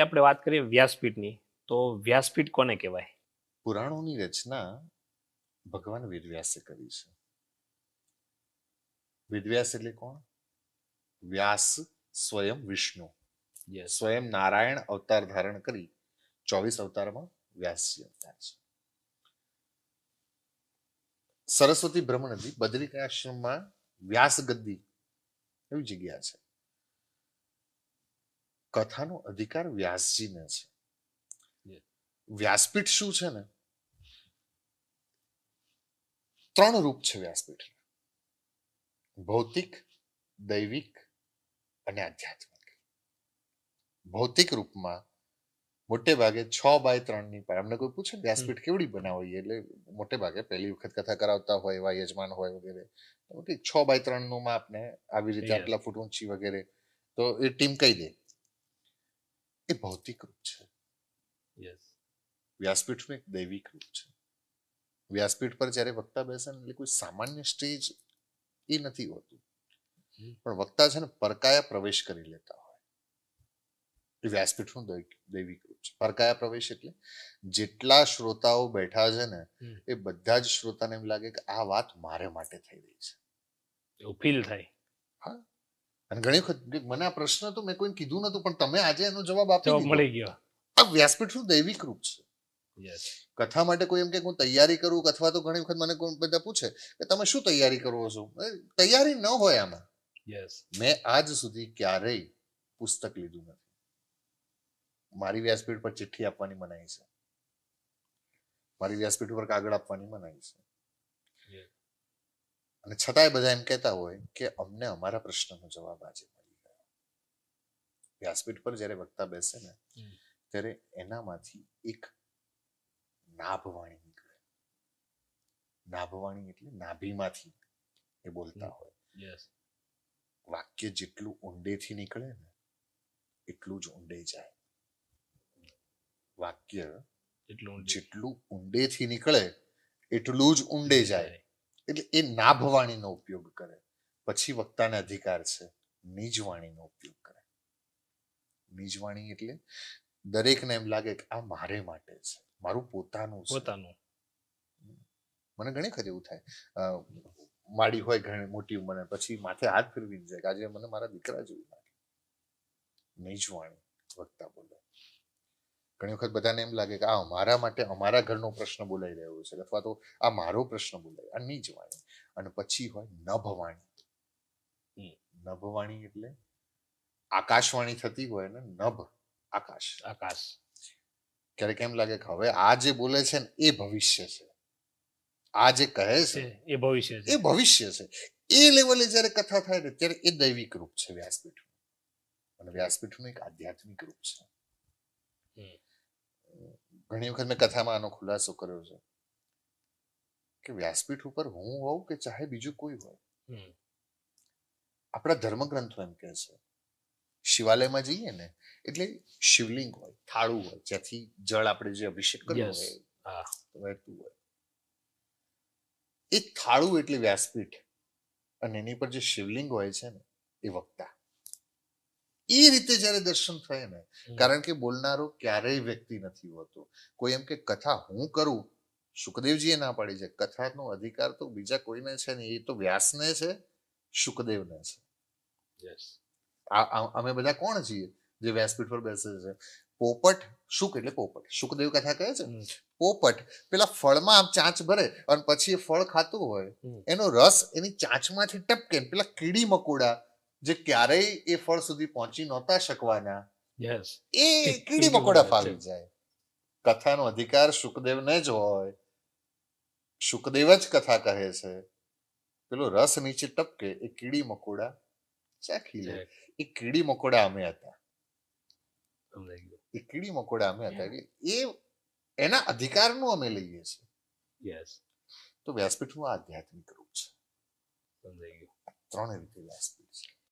આપણે વાત કરીએ વ્યાસપીઠની. તો વ્યાસપીઠ કોને કહેવાય? પુરાણોની રચના ભગવાન વેદવ્યાસે કરી છે. વેદવ્યાસ એટલે કોણ? વ્યાસ સ્વયં વિષ્ણુ. સ્વયં નારાયણ અવતાર ધારણ કરી ચોવીસ અવતારમાં વ્યાસજી અવતાર છે. સરસ્વતી બ્રહ્મ નદી બદ્રિકાશ્રમમાં વ્યાસ ગદ્દી એવી જગ્યા છે. કથાનો અધિકાર વ્યાસજીને છે. વ્યાસપીઠ શું છે ને? ત્રણ રૂપ છે વ્યાસપીઠ ભૌતિક દૈવિક અને આધ્યાત્મિક. ભૌતિક રૂપમાં મોટે ભાગે છ બાય ત્રણની પર અમને કોઈ પૂછે વ્યાસપીઠ કેવડી બનાવી એટલે મોટે ભાગે પહેલી વખત કથા કરાવતા હોય એવા યજમાન હોય વગેરે. છ બાય ત્રણનું માં આપને આવી રીતે આટલા ફૂટ ઊંચી વગેરે તો એ ટીમ કહી દે. એ ભૌતિક રૂપ છે. વ્યાસપીઠનું એક દૈવિક રૂપ છે? વ્યાસપીઠ પર જ્યારે વક્તા બેસે એટલે કોઈ સામાન્ય સ્ટેજ એ નથી હોતું. પણ વક્તા છે ને પરકાયા પ્રવેશ કરી લેતા હોય. એ વ્યાસપીઠનું દૈવિક રૂપ છે. પરકાયા પ્રવેશ એટલે જેટલા શ્રોતાઓ બેઠા છે ને એ બધા જ શ્રોતાને એમ લાગે કે આ વાત મારે માટે થઈ રહી છે. ફીલ થાય. અને ઘણી વખત મને આ પ્રશ્ન તો મેં કોઈને કીધું નતું પણ તમે આજે એનો જવાબ આપી દીધો. મળી ગયો. આ વ્યાસપીઠનું દૈવિક રૂપ છે? કથા માટે કોઈ એમ કે હું તૈયારી કરું અથવા તો ઘણી વખત મને કોઈ બધા પૂછે કે તમે શું તૈયારી કરો છો? તૈયારી ન હોય આમાં. યસ મેં આજ સુધી ક્યારેય પુસ્તક લીધું નથી. મારી વ્યાસપીઠ પર ચિઠ્ઠી આપવાની મનાઈ છે. મારી વ્યાસપીઠ પર કાગળ આપવાની મનાઈ છે. અને છતાંય બધા એમ કહેતા હોય કે અમને અમારા પ્રશ્નનો જવાબ આજે મળી ગયો. વ્યાસપીઠ પર જ્યારે વક્તા બેસે ને હમ. ત્યારે એનામાંથી એક નાભવાણી નીકળે. નાભવાણી એટલે નાભીમાંથી એ બોલતા હોય. યસ વાક્ય જેટલું ઊંડેથી નીકળે ને એટલું જ ઊંડે જાય. વાક્ય એટલું જેટલું ઊંડેથી નીકળે એટલું જ ઊંડે જાય. એટલે એ નાભવાણીનો ઉપયોગ કરે. પછી વક્તાને અધિકાર છે નિજવાણીનો ઉપયોગ કરે. નિજવાણી એટલે દરેકને એમ લાગે કે આ મારે માટે છે મારું પોતાનું પોતાનું. મને ઘણી ખરી એવું થાય. માડી હોય ઘણી મોટી ઉંમરે પછી માથે હાથ ફેરવી જાય કે આજે મને મારા દીકરા જેવું લાગે. નિજવાણી વક્તા બોલે. ઘણી વખત બધાને એમ લાગે કે આ અમારા માટે અમારા ઘરનો પ્રશ્ન બોલાઈ રહ્યો છે અથવા તો આ મારો પ્રશ્ન બોલાય આ નિજવાણી અને પછી હોય નભવાણી. નભવાણી એટલે આકાશવાણી થતી હોય ને નભ આકાશ. આકાશ. ક્યારેક એમ લાગે કે હવે આ જે બોલે છે ને એ ભવિષ્ય છે. આ જે કહે છે એ ભવિષ્ય છે. એ ભવિષ્ય છે. એ લેવલે જ્યારે કથા થાય ને ત્યારે એ દૈવિક રૂપ છે વ્યાસપીઠનું. અને વ્યાસપીઠનું એક આધ્યાત્મિક રૂપ છે. હમ. ઘણી વખત મેં કથામાં આનો ખુલાસો કર્યો છે કે વ્યાસપીઠ ઉપર હું હોઉં કે ચાહે બીજું કોઈ હોય. આપણા ધર્મગ્રંથો એમ કહે છે શિવાલયમાં જઈએ ને એટલે શિવલિંગ હોય થાળું હોય જ્યાંથી જળ આપણે જે અભિષેક કર્યો Yes. હોય વહેતું હોય. એ થાળું એટલે વ્યાસપીઠ અને એની પર જે શિવલિંગ હોય છે ને એ વક્તા. એ રીતે જ્યારે દર્શન થાય ને કારણ કે બોલનારો ક્યારેય વ્યક્તિ નથી હોતો. કોઈ એમ કે કથા હું કરું? સુખદેવજીએ ના પાડી છે. કથાનો અધિકાર તો બીજા કોઈને છે ને એ તો વ્યાસને છે સુખદેવને છે. અમે બધા કોણ છીએ જે વ્યાસપીઠ પર બેસે છે? પોપટ સુખ એટલે પોપટ. સુખદેવ કથા કહે છે? પોપટ. પેલા ફળમાં આમ ચાંચ ભરે અને પછી એ ફળ ખાતું હોય. એનો રસ એની ચાંચમાંથી ટપકે પેલા કીડી મકોડા જે ક્યારેય એ ફળ સુધી પહોંચી નહોતા શકવાના એ કીડી કીડી મકોડા ફાવી જાય. કથાનો અધિકાર સુખદેવને જ હોય. સુખદેવ જ કથા કહે છે. પેલો રસ નીચે ટપકે એ કીડી મકોડા ચાખી લે. એ કીડી મકોડા અમે હતા. એ કીડી મકોડા અમે હતા. એ એના અધિકારનું અમે લઈએ છીએ. તો વ્યાસપીઠનું આધ્યાત્મિક રૂપ છે. ત્રણ રીતે વ્યાસપીઠ.